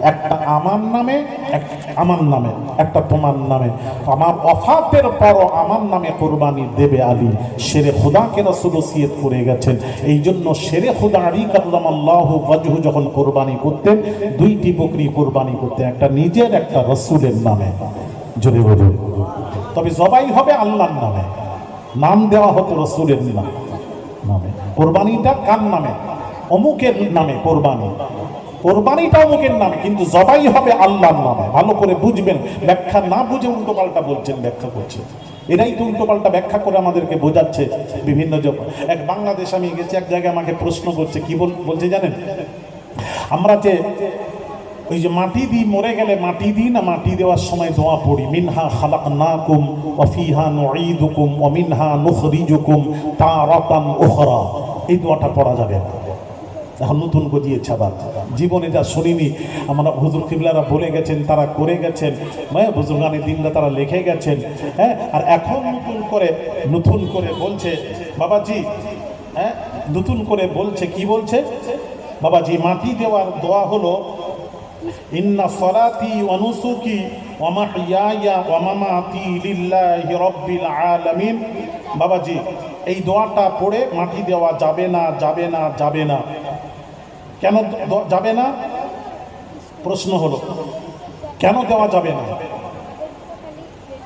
একটা আমার নামে আমার নামে, একটা তোমার নামে। আমার অফাতের পরও আমার নামে কোরবানি দেবে আলী। শেরে খুদাকে রসুলসিয়ত করে গেছেন। এই জন্য শেরে খুদা আলী কাল্লাম আল্লাহ যখন কোরবানি করতেন, দুইটি বকরি কোরবানি করতেন, একটা নিজের, একটা রসুলের নামে। জোরে বলুন। তবে জবাই হবে আল্লাহর নামে। নাম দেওয়া হতো রসুলের নামে। কোরবানিটা কার নামে? অমুকের নামে কোরবানি। কোরবানিটা অমুকের নামে, কিন্তু জবাই হবে আল্লাহর নামে। ভালো করে বুঝবেন, ব্যাখ্যা না বুঝে উল্টো পাল্টা বলছেন, ব্যাখ্যা করছেন এরাই তো উল্টো পাল্টা ব্যাখ্যা করে আমাদেরকে বোঝাচ্ছে বিভিন্ন এক বাংলাদেশ আমি গেছি, এক জায়গায় আমাকে প্রশ্ন করছে, কি বল- বলছে জানেন? আমরা যে ওই যে মাটি দিই, মরে গেলে মাটি দিই না, মাটি দেওয়ার সময় দোয়া পড়ি, মিনহা খালাক না কুম অফিহা নুকুম অমিনহা নুখরিজুকুম তারাতান উখরা। এই দোয়াটা পড়া যাবে না। এখন নতুন করে দিয়েছে আবার। জীবনে যা শুনিনি, আমরা হুজুর কিবলারা বলে গেছেন, তারা করে গেছেন। হ্যাঁ বুজুর্গানের দিনরা তারা লিখে গেছেন হ্যাঁ? আর এখন নতুন করে নতুন করে বলছে, বাবাজি হ্যাঁ? নতুন করে বলছে, কি বলছে? বাবাজি, মাটি দেওয়ার দোয়া হলো, ইন্না সলাতি ওয়া নুসুকি ওয়া মাহইয়ায়া ওয়া মামাতি লিল্লাহি রাব্বিল আলামিন। বাবাজি, এই দোয়াটা পড়ে মাটি দেওয়া যাবে না যাবে না যাবে না। কেন যাবে না? প্রশ্ন হলো, কেন দেওয়া যাবে না?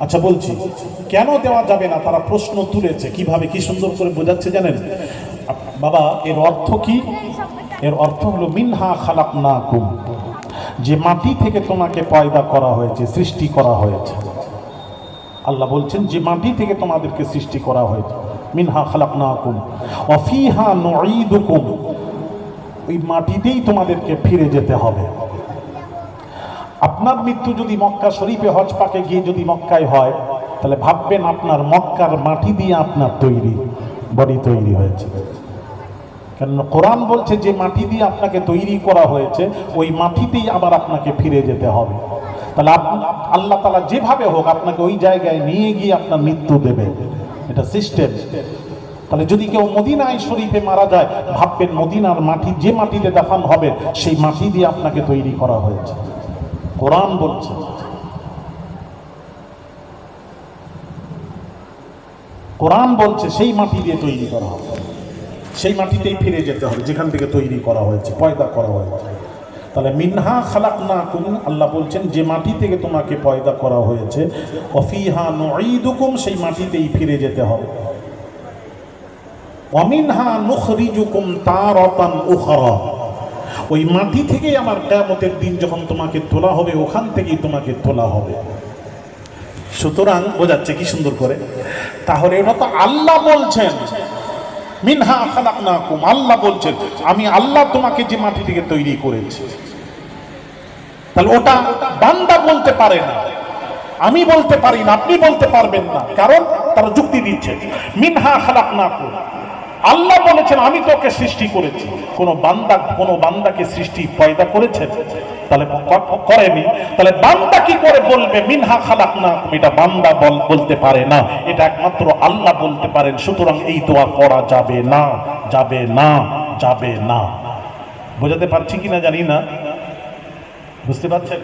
আচ্ছা বলছি, কেন দেওয়া যাবে না? তারা প্রশ্ন তুলেছে, কীভাবে, কি সুন্দর করে বোঝাচ্ছে জানেন? বাবা, এর অর্থ কি? এর অর্থ হলো, মিনহা খালাক না কুম যে মাটি থেকে তোমাকে পয়দা করা হয়েছে, সৃষ্টি করা হয়েছে। আল্লাহ বলছেন, যে মাটি থেকে তোমাদেরকে সৃষ্টি করা হয়েছে, মিনহা খালাক না কুম অফিহা নঈদুকুম ওই মাটিতেই তোমাদেরকে ফিরে যেতে হবে। আপনার মৃত্যু যদি মক্কা শরীফে, হজ পাকে গিয়ে যদি মক্কায় হয়, তাহলে ভাববেন আপনার মক্কার মাটি দিয়ে আপনার তৈরি, বডি তৈরি হয়েছে। কেন কোরআন বলছে, যে মাটি দিয়ে আপনাকে তৈরি করা হয়েছে, ওই মাটিতেই আবার আপনাকে ফিরে যেতে হবে। তাহলে আল্লাহ তালা যেভাবে হোক, আপনাকে ওই জায়গায় নিয়ে গিয়ে আপনার মৃত্যু দেবে। এটা সিস্টেম তাহলে যদি কেউ মদিনায় শরীফে মারা যায়, ভাববেন মদিনার মাটি, যে মাটিতে দাফান হবে, সেই মাটি দিয়ে আপনাকে তৈরি করা হয়েছে। কোরআন বলছে। কোরআন বলছে সেই মাটি দিয়ে তৈরি করা হবে। সেই মাটিতেই ফিরে যেতে হবে, যেখান থেকে তৈরি করা হয়েছে, পয়দা করা হয়েছে। তাহলে মিনহা খালাক না কুন আল্লাহ বলছেন, যে মাটি থেকে তোমাকে পয়দা করা হয়েছে অফিহা নঈদুকুম, সেই মাটিতেই ফিরে যেতে হবে। অমিনহা নুখরিজুকুম তারাতান উখরা। ওই মাটি থেকেই আমার কিয়ামতের দিন যখন তোমাকে তোলা হবে, ওখান থেকেই তোমাকে তোলা হবে। সুতরাং বোঝাচ্ছে কি সুন্দর করে? তাহলে এটা তো আল্লাহ বলছেন। মিনহা খালাকনাকুম, আল্লাহ বলছেন, আমি আল্লাহ তোমাকে যে মাটি থেকে তৈরি করেছি। তাহলে ওটা বান্দা বলতে পারে না। আমি বলতে পারি না, আপনি বলতে পারবেন না। কারণ তারা যুক্তি দিচ্ছে, মিনহা খালাকনাকুম। আল্লাহ বলেছেন, আমি তোকে সৃষ্টি করেছি। কোন বান্দা, কোন বান্দাকে সৃষ্টি পয়দা করেছেন তাহলে করেনি তাহলে বান্দা কি করে বলবে, মিনহা খালাক না এটা বান্দা বল, বলতে পারে না। এটা একমাত্র আল্লাহ বলতে পারেন, সুতরাং এই দোয়া করা যাবে না যাবে না যাবে না। বোঝাতে পারছি কিনা জানি না। বুঝতে পারছেন?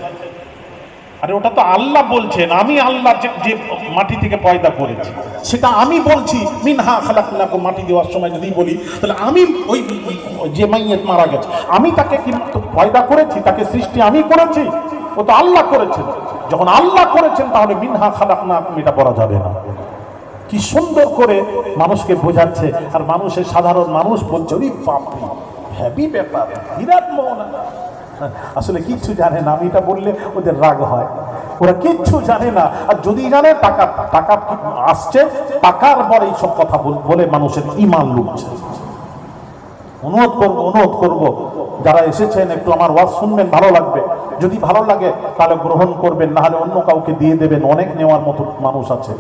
আরে ওটা তো আল্লাহ বলছেন, আমি আল্লাহ যে মাটি থেকে পয়দা করেছি, সেটা আমি বলছি। মিনহা খালাকুল্লাহ মাটি দেওয়ার সময় যদি বলি, তাহলে আমি ওই যে মাইয়ের মারা গেছে, আমি তাকে কিন্তু পয়দা করেছি? তাকে সৃষ্টি আমি করেছি? ও তো আল্লাহ করেছেন যখন আল্লাহ করেছেন, তাহলে মিনহা খালাক না এটা করা যাবে না। কি সুন্দর করে মানুষকে বোঝাচ্ছে, আর মানুষের সাধারণ মানুষ বলছে ওই বাপরে হ্যাপি ব্যাপার, বিরাট মোহনা। আসলে কিচ্ছু জানে না, আমি এটা বললে ওদের রাগ হয়। ওরা কিচ্ছু জানে না। আর যদি জানে, টাকা টাকা আসছে, টাকার পর এইসব কথা বল- মানুষের ইমান লুটছে। অনুরোধ করব, অনুরোধ করব। যারা এসেছেন, একটু আমার ওয়াজ শুনবেন, ভালো লাগবে। যদি ভালো লাগে, তাহলে গ্রহণ করবেন, না হলে অন্য কাউকে দিয়ে দেবেন। অনেক নেওয়ার মতো মানুষ আছে।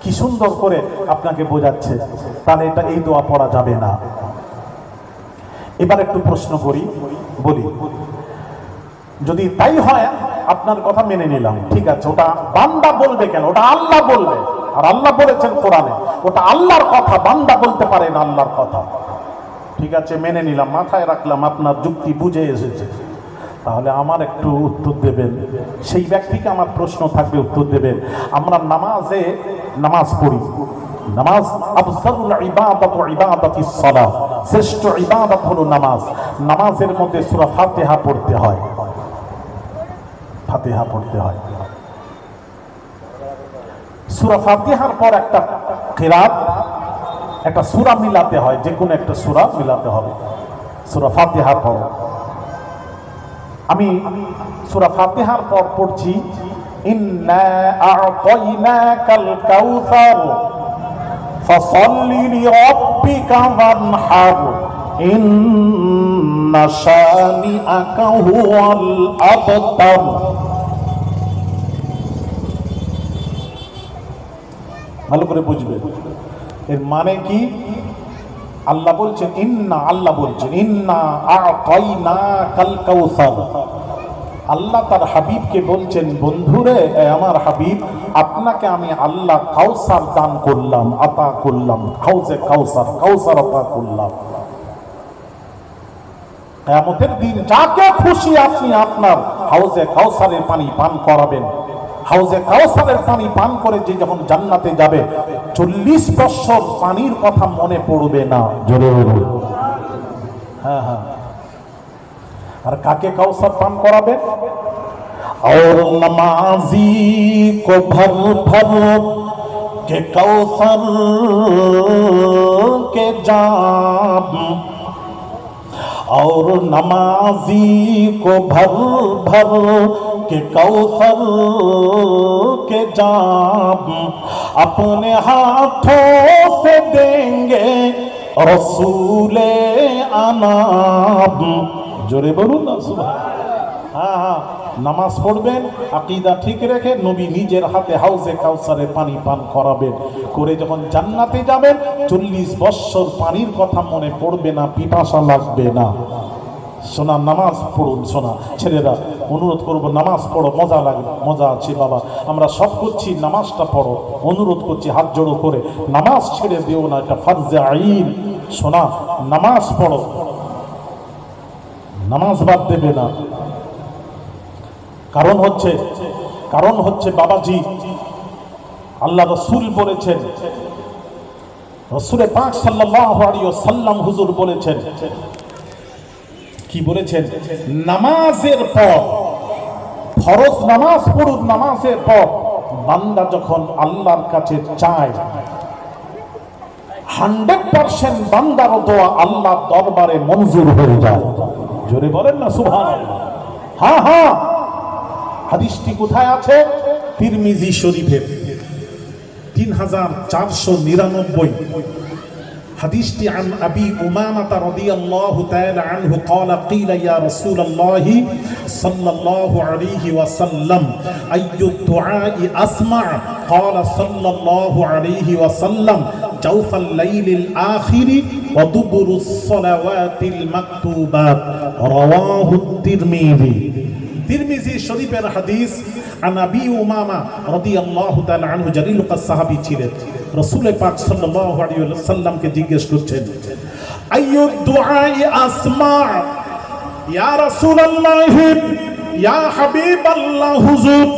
কি সুন্দর করে আপনাকে বোঝাচ্ছে। তাহলে এটা, এই দোয়া পড়া যাবে না। এবার একটু প্রশ্ন করি, বলি। যদি তাই হয়, আপনার কথা মেনে নিলাম। ঠিক আছে, ওটা বান্দা বলবে কেন? ওটা আল্লাহ বলবে। আর আল্লাহ বলেছেন কোরআনে, ওটা আল্লাহর কথা, বান্দা বলতে পারে না আল্লাহর কথা। ঠিক আছে, মেনে নিলাম, মাথায় রাখলাম, আপনার যুক্তি বুঝে এসেছে। তাহলে আমার একটু উত্তর দেবেন। সেই ব্যক্তিকে আমার প্রশ্ন থাকবে উত্তর দেবেন। আমরা নামাজে নামাজ পড়ি। নামাজ। আফজালুল ইবাদত ইবাদাতিস সালাহ। শ্রেষ্ঠ ইবাদত হলো নামাজ। নামাজের মধ্যে সূরা ফাতিহা পড়তে হয়। ফাতিহা পড়তে হয়। সূরা ফাতিহার পর একটা কিরাত, একটা সূরা মিলাতে হয় যে কোনো একটা সূরা মিলাতে হবে। সূরা ফাতিহার পর। আমি সূরা ফাতিহার পর পড়ছি, ইন্না আ'তাইনাকাল কাউসার। ভালো করে বুঝবে। এর মানে কি? আল্লাহ বলছেন, ইন্না আল্লাহ বলছেন, ইন্না আল্লাহ তার হাবিবকে বলছেন, বন্ধুরে আমার হাবিব আপনাকে আমি আল্লাহ কাউসার দান করলাম আতা করলাম কাউসে কাউসার কাউসার আতা করলাম। কেয়ামতের দিন যাকে খুশি আপনি আপনার হাউজে কাউসারের পানি পান করাবেন। হাউজে কাউসারের পানি পান করে যে যখন জান্নাতে যাবে চল্লিশ বছর পানির কথা মনে পড়বে না। জোরে হ্যাঁ হ্যাঁ। আর কাকে কাউসার পান করাবে اور نمازی کو بھر بھر کے کوثر کے جام اور نمازی کو بھر بھر کے کوثر کے جام اپنے ہاتھوں سے دیں گے رسول انام جورے بولوں نا صبح ہاں ہاں۔ নামাজ পড়বেন, আকিদা ঠিক রেখে নবী নিজের হাতে হাউজে কাউসারে পানি পান করাবেন। করে যখন জান্নাতে যাবেন, চল্লিশ বৎসর পানির কথা মনে পড়বে না, পিপাসা লাগবে না। সোনা, নামাজ পড়ুন সোনা। ছেলেরা, অনুরোধ করব, নামাজ পড়ো, মজা লাগবে, মজা আছে বাবা। আমরা সব করছি, নামাজটা পড়ো। অনুরোধ করছি, হাত জোড়ো করে, নামাজ ছেড়ে দিও না, এটা ফার্জে আইন। সোনা, নামাজ পড়ো। নামাজ বাদ দেবে না। কারণ হচ্ছে কারণ হচ্ছে বাবাজি, আল্লাহ রসুল বলেছেন রসুলে পাক ওয়াসাল্লাম হুজুর বলেছেন, কি বলেছেন? নামাজের পর, ফরজ নামাজ পড়ুন নামাজের পর, বান্দা যখন আল্লাহর কাছে চায়, হান্ড্রেড পার্সেন্ট বান্দার দোয়া আল্লাহ দরবারে মঞ্জুর হয়ে যায়। জোরে বলেন না সুভান হ্যাঁ হ্যাঁ। হাদিসটি কোথায় আছে তিরমিজি শরীফের তিন হাজার চারশো নিরানব্বই হাদিসটি আন আবি উমামাতা রাদিয়াল্লাহু তাআলা আনহু ক্বালা ক্বিলা ইয়া রাসূলুল্লাহ সাল্লাল্লাহু আলাইহি ওয়াসাল্লাম আইয়ু দুআই আসমা ক্বালা সাল্লাল্লাহু আলাইহি ওয়াসাল্লাম জাওফাল লাইলিল আখিরি ওয়া দুবুরুস সালাওয়াতিল মাকতুবাত রাওয়াহু তিরমিজি তিরমিজি শরীফের হাদিস, আন আবি উমামা রাদিয়াল্লাহু তাআলা আনহু জালিল সাহাবী ছিলেন। রাসূল পাক সাল্লাল্লাহু আলাইহি ওয়াসাল্লামকে জিজ্ঞেস করছেন আইয়ু দুআই আসমা, ইয়া রাসূলুল্লাহ, ইয়া হাবিবাল্লাহ হুজুর,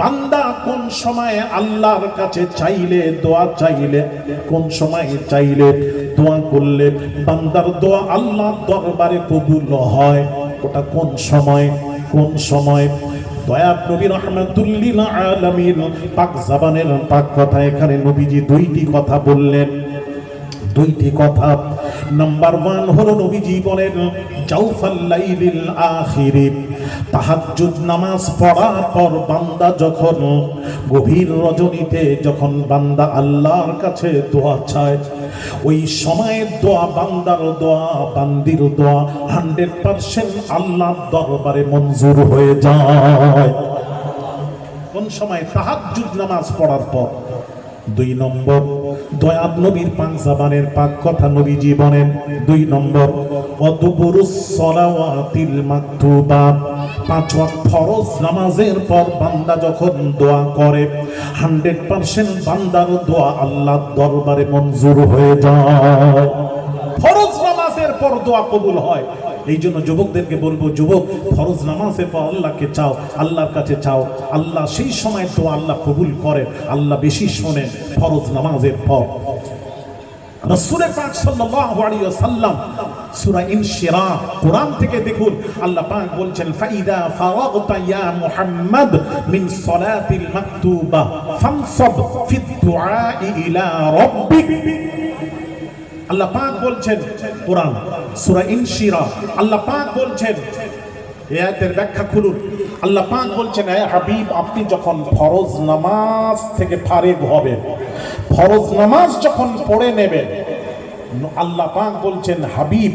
বান্দা কোন সময়ে আল্লাহর কাছে চাইলে দোয়া চাইলে, কোন সময়ে চাইলে দোয়া করলে বান্দার দোয়া আল্লাহর দরবারে কবুল হয়, ওটা কোন সময়? কোন সময় দয়াব নবী রহমাতুল্লিল আলামিন পাক জাবানের পাক কথা এখানে নবীজি দুইটি কথা বললেন। দুইটি কথা। নাম্বার ওয়ান হলো নবীজি বলেন, জাউফাল লাইলিল আখিরি। তাহাজ্জুদ নামাজ পড়ার পর বান্দা যখন গভীর রজনীতে, যখন বান্দা আল্লাহর কাছে দোয়া চায় ওই সময়ের দোয়া বান্দার দোয়া, বান্দির দোয়া হান্ড্রেড পার্সেন্ট আল্লাহ দরবারে মঞ্জুর হয়ে যায়। কোন সময় তাহাজ্জুদ নামাজ পড়ার পর দুই নম্বর দয়াব নবীর পাক জাবানের পাক কথা নবী জীবনের দুই নম্বর মাকতুবাত পাঁচ ওয়াক্ত ফরজ নামাজের পর বান্দা যখন দোয়া করে, হান্ড্রেড পার্সেন্ট বান্দার দোয়া আল্লাহর দরবারে মঞ্জুর হয়ে যায়। ফরজ নামাজের পর দোয়া কবুল হয় এই জন্য যুবকদেরকে বলব, যুবক, ফরজ নামাজের পর আল্লাহকে চাও, আল্লাহর কাছে চাও। আল্লাহ সেই সময় তো আল্লাহ কবুল করেন, আল্লাহ বেশি শোনেন, ফরজ নামাজের পর থেকে দেখুন, আল্লাহ বলছেন, ফাইদা আল্লাহ পাক বলছেন, কোরআন, সূরা ইনশিরা, আল্লাহ পাক বলছেন, এই আয়াতের ব্যাখ্যা খুলুন। আল্লাহ পাক বলছেন, এ হাবিব, আপনি যখন ফরজ নামাজ থেকে ফারেগ হবেন, ফরজ নামাজ যখন পড়ে নেবেন আল্লাহ পাক বলছেন, হাবিব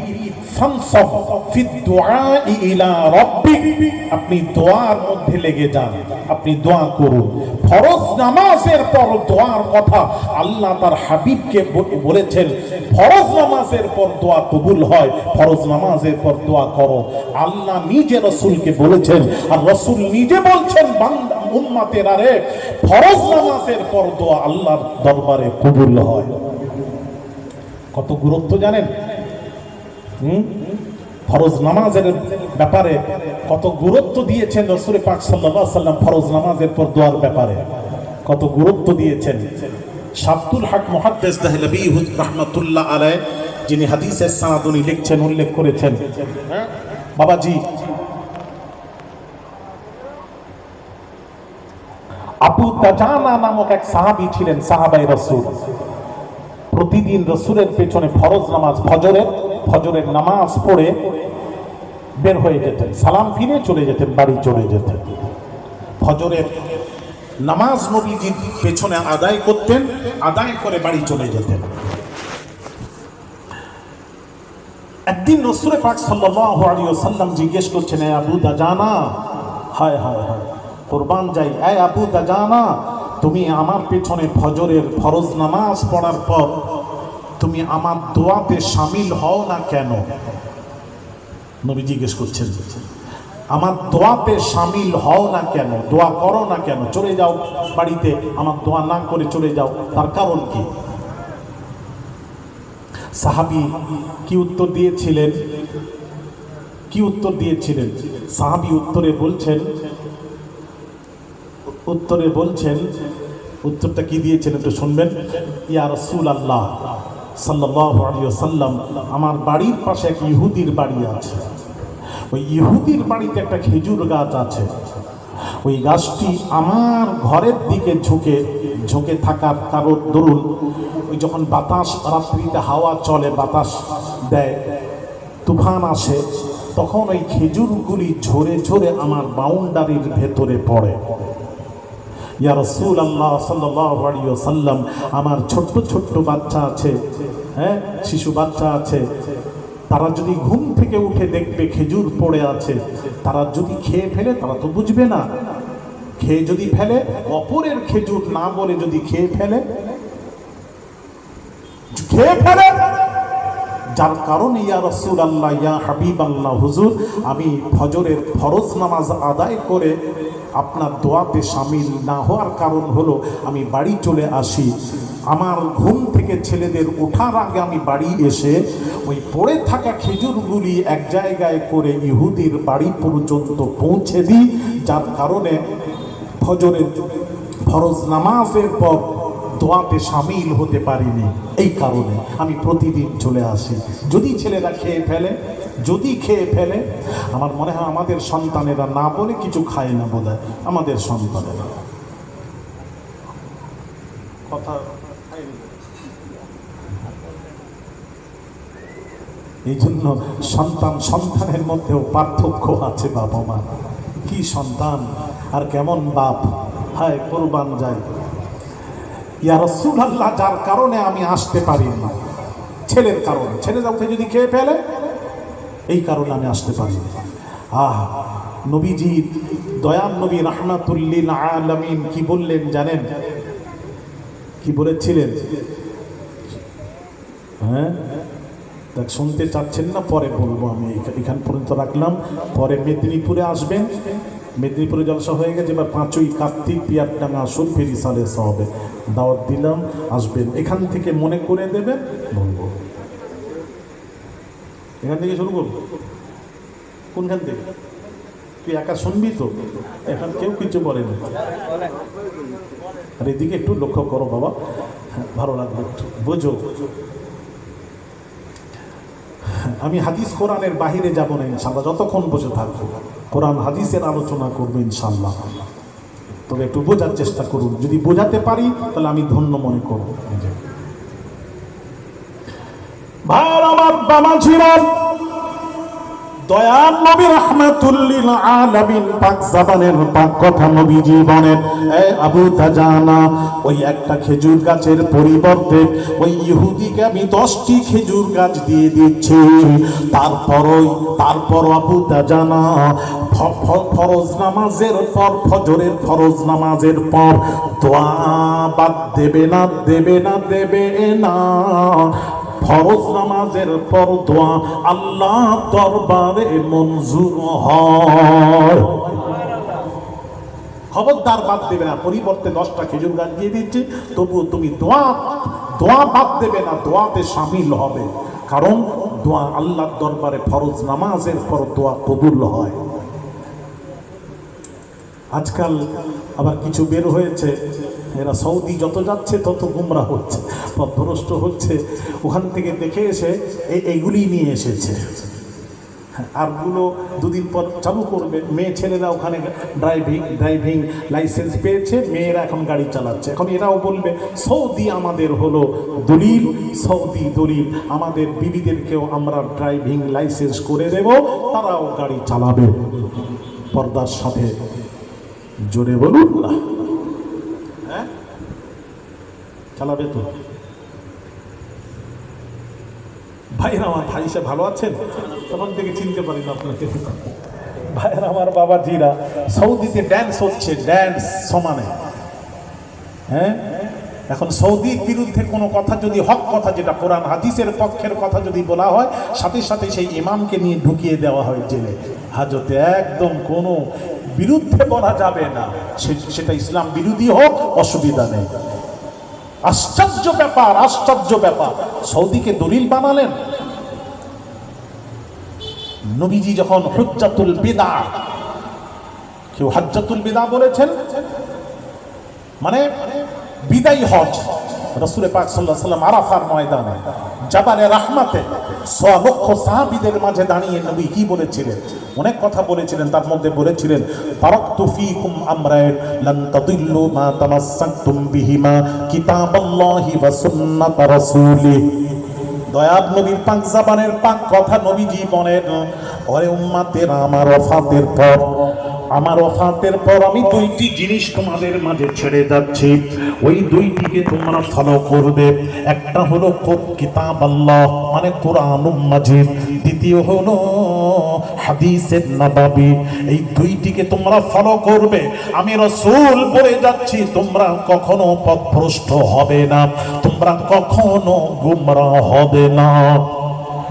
আপনি দোয়ার মধ্যে লেগে যান, আপনি দোয়া করুন। ফরজ নামাজের পর দোয়ার কথা আল্লাহ তার হাবিবকে বলেছেন, ফরজ নামাজের পর দোয়া কবুল হয়, ফরজ নামাজের পর দোয়া করো। আল্লাহ নিজে রসুলকে বলেছেন, আর রসুল নিজে বলছেন, বান্দা, উম্মাতের আরে, ফরজ নামাজের পর দোয়া আল্লাহর দরবারে কবুল হয়। কত গুরুত্ব জানেন? হুম? ফরজ নামাজের ব্যাপারে কত গুরুত্ব দিয়েছেন রসুল পাক সাল্লাম ফরজ নামাজের পর দোয়ার ব্যাপারে। কত গুরুত্ব দিয়েছেন। শাব্দুল হক দেহলভী রাহমাতুল্লাহ আলাইহ, যিনি হাদিসের সানাদ উনি লিখছেন, উল্লেখ করেছেন। বাবাজি, আবু তাজানা নামক এক সাহাবী ছিলেন সাহাবাই রসুল। প্রতিদিন রসুলের পেছনে ফরজ নামাজ, ফজরের ফজরের নামাজ পড়ে বের হয়ে যেতেন, সালাম ফিরে চলে যেতেন, বাড়ি চলে যেতেন। ফজরের নামাজ নবীজির পেছনে আদায় করতেন, আদায় করে বাড়ি চলে যেতেন। একদিন রসুলের পাক ওয়াসাল্লাম জিজ্ঞেস করছেন হায় হায় হায়, কোরবান যাই। এ আবু দাজানা তুমি আমার পেছনে ফজরের ফরজ নামাজ পড়ার পর তুমি আমার দোয়াতে সামিল হও না কেন? নবী জিজ্ঞেস করছেন, আমার দোয়াতে সামিল হও না কেন? দোয়া করো না কেন? চলে যাও বাড়িতে, আমার দোয়া না করে চলে যাও, তার কারণ কি? সাহাবি কি উত্তর দিয়েছিলেন? কি উত্তর দিয়েছিলেন? সাহাবি উত্তরে বলছেন উত্তরে বলছেন উত্তরটা কি দিয়েছেন একটু শুনবেন? ইয়া রসুল আল্লাহ সাল্লাল্লাহু আলাইহি ওয়াসাল্লাম, আমার বাড়ির পাশে এক ইহুদির বাড়ি আছে। ওই ইহুদির বাড়িতে একটা খেজুর গাছ আছে। ওই গাছটি আমার ঘরের দিকে ঝুঁকে ঝুঁকে থাকার কারোর দরুন ওই যখন বাতাস রাত্রিতে হাওয়া চলে, বাতাস দেয়, তুফান আসে, তখন ওই খেজুরগুলি ঝরে ঝরে আমার বাউন্ডারির ভেতরে পড়ে। ইয়া রসুল আল্লাহ সাল্লাম আমার ছোট্ট ছোট্ট বাচ্চা আছে হ্যাঁ শিশু বাচ্চা আছে, তারা যদি ঘুম থেকে উঠে দেখবে খেজুর পড়ে আছে, তারা যদি খেয়ে ফেলে, তারা তো বুঝবে না। খেয়ে যদি ফেলে, অপরের খেজুর না বলে যদি খেয়ে ফেলে খেয়ে ফেলে যার কারণে, ইয়া রসুল আল্লাহ ইয়া হাবিব আল্লাহ হুজুর, আমি ফজরের ফরজ নামাজ আদায় করে আপনার দোয়াতে সামিল না হওয়ার কারণ হলো, আমি বাড়ি চলে আসি। আমার ঘুম থেকে ছেলেদের ওঠার আগে আমি বাড়ি এসে ওই পড়ে থাকা খেজুরগুলি এক জায়গায় করে ইহুদির বাড়ি পর্যন্ত পৌঁছে দিই, যার কারণে ফজরের ফরজ নামাজের পর দোয়াতে সামিল হতে পারিনি। এই কারণে আমি প্রতিদিন চলে আসি। যদি ছেলেরা খেয়ে ফেলে, যদি খেয়ে ফেলে, আমার মনে হয় আমাদের সন্তানেরা না বলে কিছু খায় না বোধ আমাদের সন্তানেরা। কথা এই জন্য সন্তান সন্তানের মধ্যেও পার্থক্য আছে বাবা মা কি সন্তান, আর কেমন বাপ? হায়, কোরবান যায়। ইয়া রসুল আল্লাহ যার কারণে আমি আসতে পারিনি ছেলের কারণে। ছেলেরা উঠে যদি খেয়ে ফেলে, এই কারণে আমি আসতে পারি না। আহ, নবীজি দয়ান নবী রাহমাতুল্লিল আলামিন কি বললেন জানেন? কি বলেছিলেন? হ্যাঁ? দেখ, শুনতে চাচ্ছেন না, পরে বলব আমি। এখা- এখান পর্যন্ত রাখলাম। পরে মেদিনীপুরে আসবেন। মেদিনীপুরে জলসা হয়ে গেছে, এবার পাঁচই কার্তিক পিয়ারটাঙ্গা আসুন ফেরি সালে হবে। দাওয়াত দিলাম, আসবেন। এখান থেকে মনে করে দেবেন, বলব। এখান থেকে শুরু করব? কোনখান থেকে? তুই একা শুনবি তো? এখন কেউ কিছু বলেনি আর এদিকে একটু লক্ষ্য করো বাবা। ভালো লাগবে বোঝো। আমি হাদিস কোরআনের বাহিরে যাব না ইনশাল্লাহ যতক্ষণ বসে থাকব। কোরআন, হাদিসের আলোচনা করব ইনশাল্লাহ তবে একটু বোঝার চেষ্টা করুন যদি বোঝাতে পারি, তাহলে আমি ধন্য মনে করব। ভাই, আমার বাবা ছিলেন খেজুর গাছের পরিবর্তে ওই ইহুদিকে আমি দশটি খেজুর গাছ দিয়ে দিচ্ছি। তারপরই তারপর আবু তাজানা, ফ- ফ- ফরজ নামাজের পর, ফজরের ফরজ নামাজের পর, দোয়া বাদ দেবে না দেবে না দেবে না। ফরজ নামাজের পর দোয়া আল্লাহ দরবারে মঞ্জুর হয়। খবরদার বাদ দেবে না, পরিবর্তে দশটা খেজুর গাছ দিয়ে দিচ্ছি, তবুও তুমি দোয়া দোয়া বাদ দেবে না, দোয়াতে সামিল হবে। কারণ দোয়া আল্লাহর দরবারে ফরজ নামাজের পর দোয়া কবুল হয়। আজকাল আবার কিছু বের হয়েছে এরা সৌদি যত যাচ্ছে, তত গুমরা হচ্ছে, পথভ্রষ্ট হচ্ছে। ওখান থেকে দেখে এসে এই এইগুলি নিয়ে এসেছে। আরগুলো দুদিন পর চালু করবে। মেয়ে ছেলেরা ওখানে ড্রাইভিং ড্রাইভিং লাইসেন্স পেয়েছে, মেয়েরা এখন গাড়ি চালাচ্ছে। এখন এরাও বলবে, সৌদি আমাদের হলো দলিল, সৌদি দলিল। আমাদের বিবিদেরকেও আমরা ড্রাইভিং লাইসেন্স করে দেব, তারাও গাড়ি চালাবে। পর্দার সাথে জোরে বলুন না হ্যাঁ চালাবে তো ভাইরা আমার ভাই, সে ভালো আছেন? তখন থেকে চিনতে পারি না আপনাকে। ভাইয়ের আমার বাবা জিরা, সৌদিতে ড্যান্স হচ্ছে ড্যান্স সমানে। হ্যাঁ? এখন সৌদির বিরুদ্ধে কোনো কথা যদি, হক কথা যেটা, কোরআন হাদিসের পক্ষের কথা যদি বলা হয়, সাথে সাথে সেই ইমামকে নিয়ে ঢুকিয়ে দেওয়া হয় জেলে। হাজতে একদম কোনো বিরুদ্ধে বলা যাবে না। সেটা ইসলাম বিরোধী হোক, অসুবিধা নেই। আশ্চর্য ব্যাপার আশ্চর্য ব্যাপার। সৌদিকে দলিল বানালেন। নবীজি যখন হজ্জাতুল বেদা কেউ হজ্জাতুল বেদা বলেছেন? মানে বিদায়ী হজ রসুল পাক সাল্লাহ সাল্লাম আরাফার ময়দানে। জাবালে রাহমাতে সোয়া লক্ষ সাহাবিদের মাঝে দাঁড়িয়ে নবী কি বলেছিলেন? অনেক কথা বলেছিলেন, তার মধ্যে বলেছিলেন তারাকতু ফীকুম আমরাইন লান তাদিল্লু মা তামাসসাকতুম বিহিমা কিতাবাল্লাহি ওয়া সুন্নাত রাসূলিহি। দয়াব নবীর পাক জাবানের পাক কথা নবীজি বলেন, ওরে উম্মাতের আমার ওফাতের পর আমার ওফাতের পর আমি দুইটি জিনিস তোমাদের মাঝে ছেড়ে যাচ্ছি। ওই দুইটিকে তোমরা ফলো করবে। একটা হলো কিতাব আল্লাহ মানে কোরআন মাজিদ। দ্বিতীয় হলো হাদিসের নবাবী। এই দুইটিকে তোমরা ফলো করবে। আমি রসুল বলে যাচ্ছি, তোমরা কখনো পথভ্রষ্ট হবে না। তোমরা কখনো গুমরা হবে না।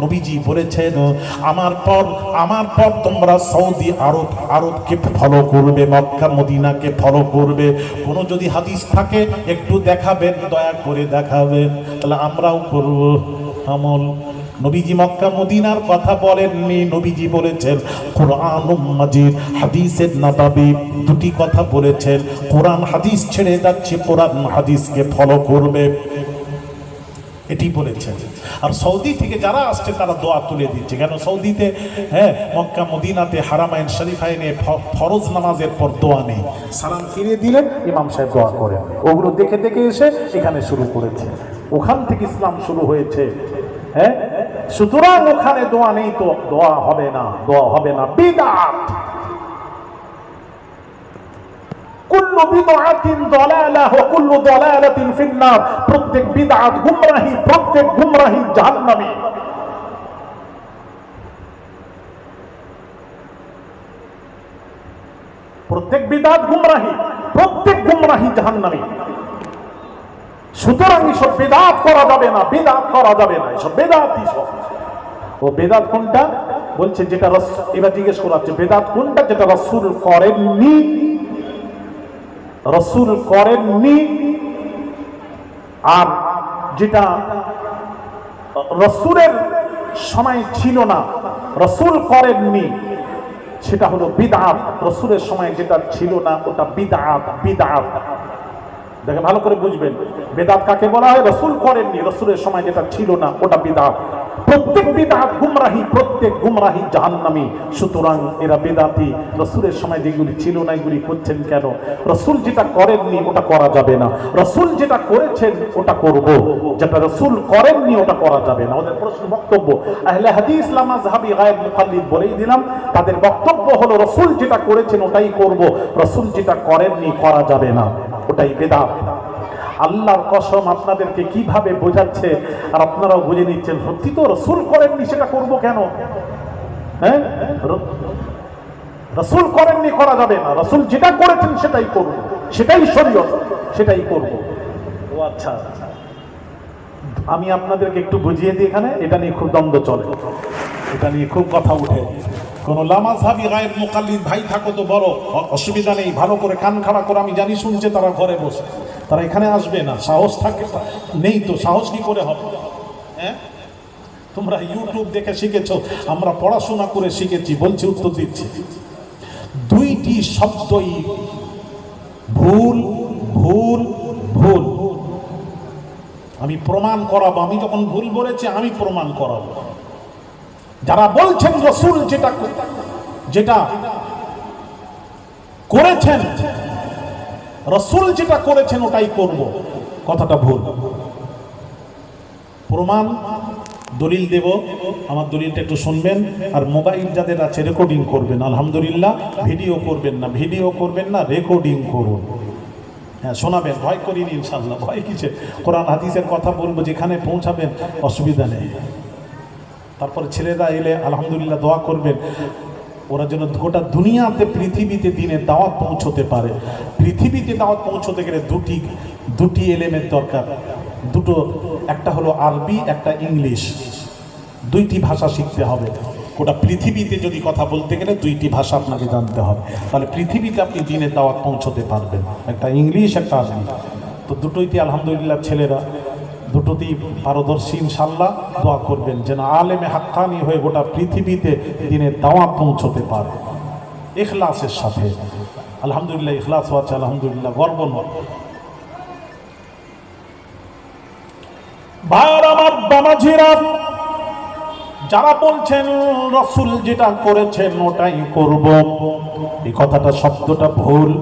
নবীজি বলেছেন, আমার পর আমার পর তোমরা সৌদি আরব, আরবকে ফলো করবে, মক্কা, মদিনাকে ফলো করবে। কোনো যদি হাদিস থাকে, একটু দেখাবেন, দয়া করে দেখাবেন। তাহলে আমরাও করব। আমল। নবীজি মক্কা, মদিনার কথা বলেননি। নবীজি বলেছেন কোরআন মাজিদ, হাদিসের নাবাবি দুটি কথা বলেছেন। কোরআন হাদিস ছেড়ে যাচ্ছে, কোরআন হাদিসকে ফলো করবে। এটি বলেছেন। আর সৌদি থেকে যারা আসছে, তারা দোয়া তুলে দিচ্ছে। কেন সৌদিতে হ্যাঁ মক্কা, মদিনাতে হারামাইন ফ- ফরজ নামাজের পর দোয়া নেই। সালাম ফিরিয়ে দিলেন, ইমাম সাহেব দোয়া করেন। ওগুলো দেখে দেখে এসে এখানে শুরু করেছে। ওখান থেকে ইসলাম শুরু হয়েছে। হ্যাঁ সুতরাং ওখানে দোয়া নেই তো দোয়া হবে না, দোয়া হবে না। বিদাত! প্রত্যেক গুমরাহি প্রত্যেক গুমরাহি প্রত্যেক বিদআত গুমরাহি, প্রত্যেক গুমরাহি সুতরাং এসব বেদাত করা যাবে না বেদাত করা যাবে না, এসব বেদাতই সব। ও বেদাত কোনটা? বলছে যেটা এবার জিজ্ঞেস করা বেদাত কোনটা? যেটা রসুল করেননি। রসুল করেননি। আর যেটা রসুলের সময় ছিল না, রসুল করেননি, সেটা হলো বিদআত রসুলের সময় যেটা ছিল না, ওটা বিদআত বিদআত দেখে ভালো করে বুঝবেন, বেদাত কাকে বলা হয়? রসুল করেননি, রসুলের সময় যেটা ছিল না, ওটা বিদাত। প্রত্যেক বিদাত গুমরাহি, প্রত্যেক গুমরাহি জাহান্নামী। সুতরাং এরা বেদাতি। রসুলের সময় যেগুলি ছিল না, এগুলি করছেন কেন? রসুল যেটা করেননি, ওটা করা যাবে না। রসুল যেটা করেছেন, ওটা করব। যেটা রসুল করেননি, ওটা করা যাবে না। ওদের প্রশ্ন বক্তব্য। আহলে হাদিস ইসলাম আজহাবি গায়েব মুখাল্লিদ বলেই দিলাম, তাদের বক্তব্য হলো রসুল যেটা করেছেন, ওটাই করব। রসুল যেটা করেননি, করা যাবে না। ওটাই বেদাত। আল্লাহর কসম আপনাদেরকে কীভাবে বোঝাচ্ছে আর আপনারাও বুঝে নিচ্ছেন, সত্যি তো রসুল করেননি সেটা করব কেন? হ্যাঁ? রসুল করেননি করা যাবে না। রসুল যেটা করেছেন সেটাই করব, সেটাই শরীয়ত, সেটাই করব। ও আচ্ছা। আমি আপনাদেরকে একটু বুঝিয়ে দিই এখানে, এটা নিয়ে খুব দ্বন্দ্ব চলে। এটা নিয়ে খুব কথা উঠে। কোন লামাজহাবি গায়ের মোকাল্লিদ ভাই থাকো তো বড়, অসুবিধা নেই, ভালো করে কান খাড়া করে, আমি জানি শুনছে তারা ঘরে বসে। তারা এখানে আসবে না, সাহস থাকে নেই তো, সাহস কি করে হবে? হ্যাঁ? তোমরা ইউটিউব দেখে শিখেছো, আমরা পড়াশোনা করে শিখেছি, বলছি উত্তর দিচ্ছি। দুইটি শব্দই ভুল ভুল ভুল। আমি প্রমাণ করাবো। আমি যখন ভুল বলেছি, আমি প্রমাণ করাবো। যারা বলছেন রসুল যেটা যেটা করেছেন, রসুল যেটা করেছেন ওটাই করব। কথাটা ভুল। প্রমাণ, দলিল দেব। আমার দলিলটা একটু শুনবেন। আর মোবাইল যাদের আছে রেকর্ডিং করবেন। আলহামদুলিল্লাহ, ভিডিও করবেন না। ভিডিও করবেন না রেকর্ডিং করুন। হ্যাঁ শোনাবেন, ভয় করিনি ইনশাল্লাহ ভয় কিসে কোরআন, হাদিসের কথা বলব, যেখানে পৌঁছাবেন, অসুবিধা নেই। তারপরে ছেলেরা এলে আলহামদুলিল্লাহ দোয়া করবেন। ওরা যেন গোটা দুনিয়াতে, পৃথিবীতে দিনে দাওয়াত পৌঁছতে পারে। পৃথিবীতে দাওয়াত পৌঁছতে গেলে দুটি দুটি এলেমের দরকার। দুটো, একটা হলো আরবি, একটা ইংলিশ। দুইটি ভাষা শিখতে হবে। গোটা পৃথিবীতে যদি কথা বলতে গেলে দুইটি ভাষা আপনাকে জানতে হবে। তাহলে পৃথিবীতে আপনি দিনের দাওয়াত পৌঁছতে পারবেন। একটা ইংলিশ, একটা আরবি। তো দুটোইতে আলহামদুলিল্লাহ ছেলেরা। দুটোতেই পারদর্শী ইনশাল্লাহ দোয়া করবেন যেন আলেমে হাক্কানি হয়ে গোটা পৃথিবীতে দিনের দাওয়াত পৌঁছতে পারে। এখলাসের সাথে। আলহামদুলিল্লাহ এখলাস আছে, আলহামদুলিল্লাহ গর্ব নয়। আমার বামাঝিরা যারা বলছেন, রসুল যেটা করেছেন ওটাই করব। এই কথাটা, শব্দটা ভুল।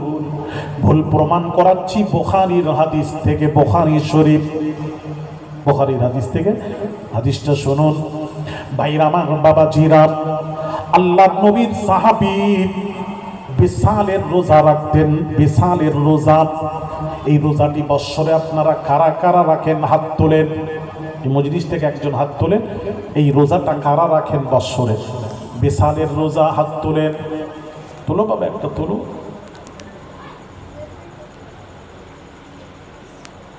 ভুল প্রমাণ করাচ্ছি বোখারির হাদিস থেকে, বোখারি শরীফ। বোখারির হাদিস থেকে। হাদিসটা শুনুন। ভাইরা, আমার বাবা জিরা আল্লাহ নবীর সাহাবি বিশালের রোজা রাখতেন, বিশালের রোজা। এই রোজাটি বৎসরে আপনারা কারা কারা রাখেন? হাত তোলেন। মজলিস থেকে একজন হাত তোলেন, এই রোজাটা কারা রাখেন বৎসরে? বিশালের রোজা হাত তোলেন। তোলো বাবা, একটা তোলো।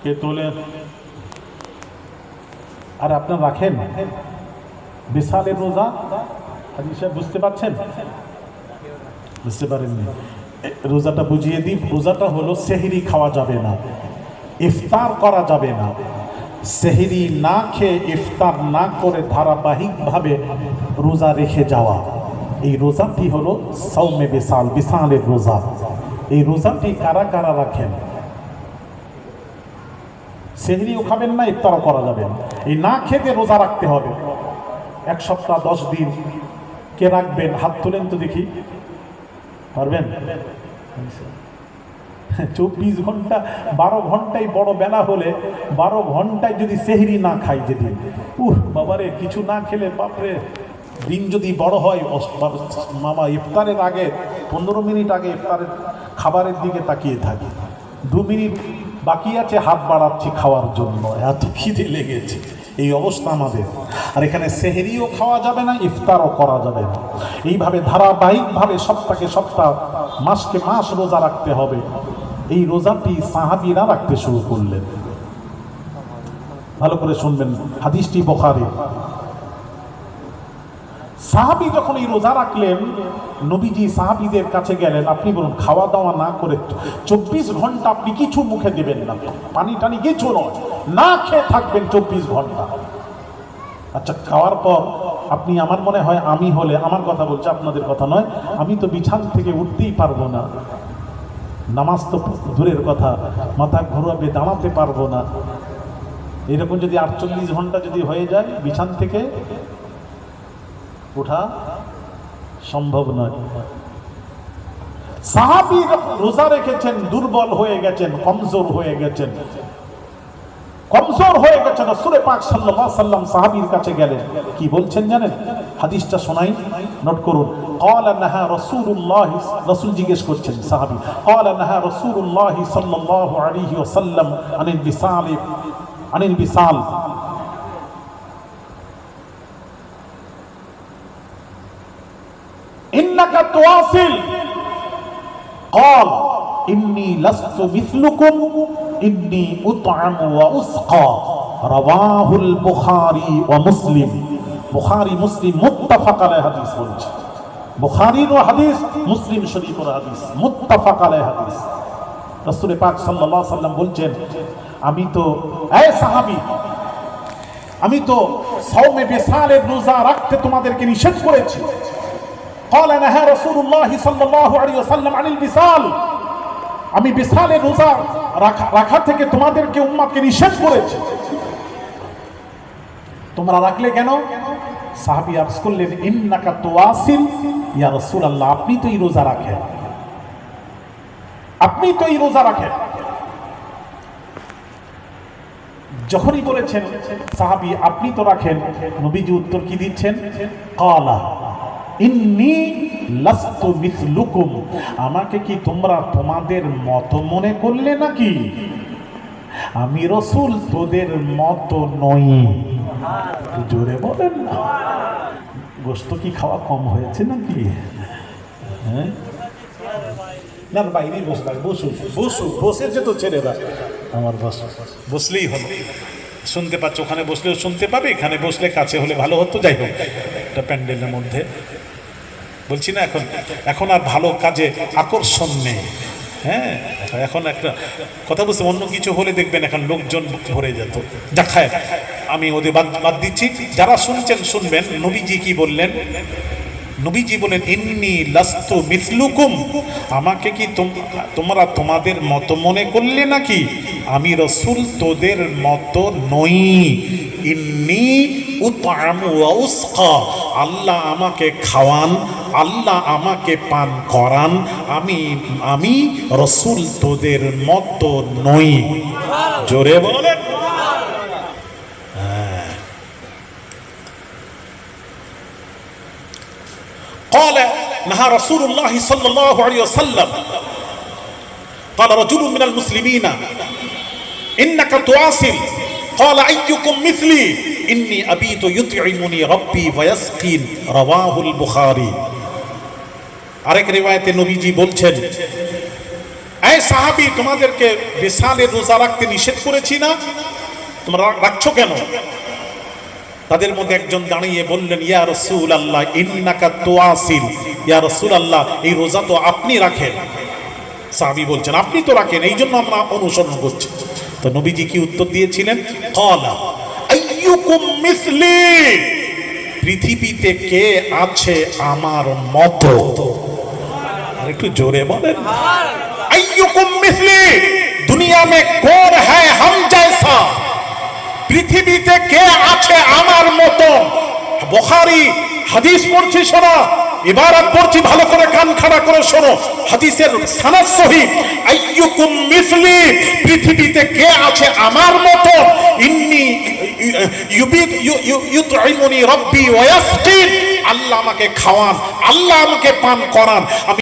কে তোলেন আর আপনার রাখেন? বিশালের রোজা? বুঝতে পারছেন? বুঝতে পারেননি। রোজাটা বুঝিয়ে দিই, রোজাটা হলো সেহরি খাওয়া যাবে না, ইফতার করা যাবে না। সেহরি না খেয়ে ইফতার না করে ধারাবাহিকভাবে রোজা রেখে যাওয়া। এই রোজাটি হলো সৌমে বিশাল, বিশালের রোজা। এই রোজাটি কারা কারা রাখেন? সেহরিও খাবেন না, ইফতারও করা যাবে এই না খেতে রোজা রাখতে হবে। এক সপ্তাহ, দশ দিন কে রাখবেন? হাত তোলেন তো দেখি। পারবেন? চব্বিশ ঘণ্টা, বারো ঘন্টায় বড় বেলা হলে বারো ঘন্টায় যদি সেহরি না খাই যেদিন, উহ, বাবারে, কিছু না খেলে বাপরে, দিন যদি বড় হয় মামা ইফতারের আগে, পনেরো মিনিট আগে ইফতারের খাবারের দিকে তাকিয়ে থাকি। দু মিনিট বাকি আছে, হাত বাড়াচ্ছি খাওয়ার জন্য। এত খিদে লেগেছে। এই অবস্থা আমাদের। আর এখানে সেহেরিও খাওয়া যাবে না, ইফতারও করা যাবে না। এইভাবে ধারাবাহিকভাবে সপ্তাহে সপ্তাহ, মাসকে মাস রোজা রাখতে হবে। এই রোজাটি সাহাবিরা রাখতে শুরু করলেন। ভালো করে শুনবেন হাদিসটি বোখারি। সাহাবি যখন এই রোজা রাখলেন, নবীজি সাহাবিদের কাছে গেলেন, আপনি বলুন খাওয়া দাওয়া না করে চব্বিশ ঘণ্টা আপনি কিছু মুখে দেবেন না। পানি টানি কিছু নয়, না খেয়ে থাকবেন চব্বিশ ঘণ্টা। আচ্ছা খাওয়ার পর আপনি, আমার মনে হয় আমি হলে, আমার কথা বলছে আপনাদের কথা নয়, আমি তো বিছান থেকে উঠতেই পারব না। নামাজ তো দূরের কথা, মাথা ঘুরাবে, দাঁড়াতে পারব না। এরকম যদি আটচল্লিশ ঘণ্টা যদি হয়ে যায়, বিছান থেকে ওঠা সম্ভব নয়। সাহাবি রোজা রেখেছেন, দুর্বল হয়ে গেছেন, কমজোর হয়ে গেছেন। কমজোর হয়ে গেছেন সুরে পাক সাল্লাম সাহাবীর কাছে গেলেন। কি বলছেন জানেন? হাদিসটা শোনাই নোট করুন قال نهى رسول الله রাসূল জিজ্ঞেস করছেন সাহাবী قال نهى رسول الله صلى الله عليه وسلم عن الوصال عن الوصال إنك تواصل قال إني لست مثلكم إني أطعم وأسقى رواه البخاري ومسلم বুখারী মুসলিম মুত্তাফাক আলাইহি হাদিস বলছে বুখারীর হাদিস মুসলিম শরীফের হাদিস মুত্তাফাক আলাইহি হাদিস রাসূল পাক সাল্লাল্লাহু আলাইহি সাল্লাম বলছেন আমি তো এই সাহাবী আমি তো সাওমে বিসালের রোজা রাখতে তোমাদেরকে নিষেধ করেছি قال نهى رسول الله صلى الله عليه وسلم عن البسال আমি বিশালে রোজা রাখা রাখা থেকে তোমাদেরকে উম্মাদকে নিষেধ করেছি তোমরা রাখলে কেন? সাহাবী আরজ করলেন, ইন্নাকা তুয়াসিল ইয়া রাসূলুল্লাহ, আপনি তো এই রোজা রাখেন। আপনি তো এই রোজা রাখেন। যখনই বলেছেন, সাহাবী, আপনি তো রাখেন, নবীজি উত্তর কি দিচ্ছেন? কালা, ইন্নি লাস্তু মিসলুকুম। আমাকে কি তোমরা তোমাদের মত মনে করলে নাকি? আমি রসুল তোদের মতো নই। জোরে বলেন না গোস্ত কি খাওয়া কম হয়েছে নাকি? হ্যাঁ? না বাইরেই বসে থাক বসু বসু বসেছে তো ছেলেরা আমার বস। বসলেই হলো। শুনতে পাচ্ছ ওখানে বসলেও শুনতে পাবে এখানে বসলে কাছে হলে ভালো হতো যাই হোক। এটা প্যান্ডেলের মধ্যে। বলছি না এখন এখন আর ভালো কাজে আকর্ষণ নেই। হ্যাঁ এখন একটা কথা বলছে, অন্য কিছু হলে দেখবেন এখন লোকজন ভরে যেত। যা খায়। আমি ওদের বাদ বাদ দিচ্ছি। যারা শুনছেন, শুনবেন। নবীজি কি বললেন? নবীজি বলেন, ইন্নি লাস্তু মিসলুকুম। আমাকে কি তোমরা তোমাদের মতো মনে করলে নাকি? আমি রসুল তোদের মতো নই। ইন্নি আল্লাহ আমাকে খাওয়ান আল্লাহ আমাকে পান করান আমি আমি রসুল তোদের মতো নই জোরে বলেন قال نهى رسول الله صلى الله عليه وسلم قال رجل من المسلمين إنك تواصل قال أيكم مثلي ইন্নি আবিতু ইউতিমুনি রব্বি ওয়ায়াসকিন, রাওয়াহুল বুখারী। আরেক রিওয়ায়েতে নবীজি বলছেন, এই সাহাবী, তোমাদেরকে বিশালে রোজা রাখতে নিষেধ করেছি না? তোমরা রাখছো কেন? তাদের মধ্যে একজন দাঁড়িয়ে বললেন, ইয়া রসুল আল্লাহ ইন্নাকা তোয়াসিল ইয়া রসুল আল্লাহ এই রোজা তো আপনি রাখেন। সাহাবি বলছেন, আপনি তো রাখেন এই জন্য আমরা অনুসরণ করছি। তো নবীজি কি উত্তর দিয়েছিলেন? কলা মিসলি। পৃথিবীতে কে আছে আমার মতো? একটু জোরে বলেন। দুনিয়া মে কোন হ্যায় হাম জैसा পৃথিবীতে কে আছে আমার মতো? বুখারী হাদিস পড়ছি শোনো। ইবারত পড়ছি, ভালো করে কান খাড়া করে শোনো। হাদিসের আইয়ুকুম মিসলি, পৃথিবীতে কে আছে আমার মতো? ইন্নি ইউবিদ রব্বি ওয়া আল্লাহ আমাকে খাওয়ান, আল্লাহ আমাকে পান করান। আমি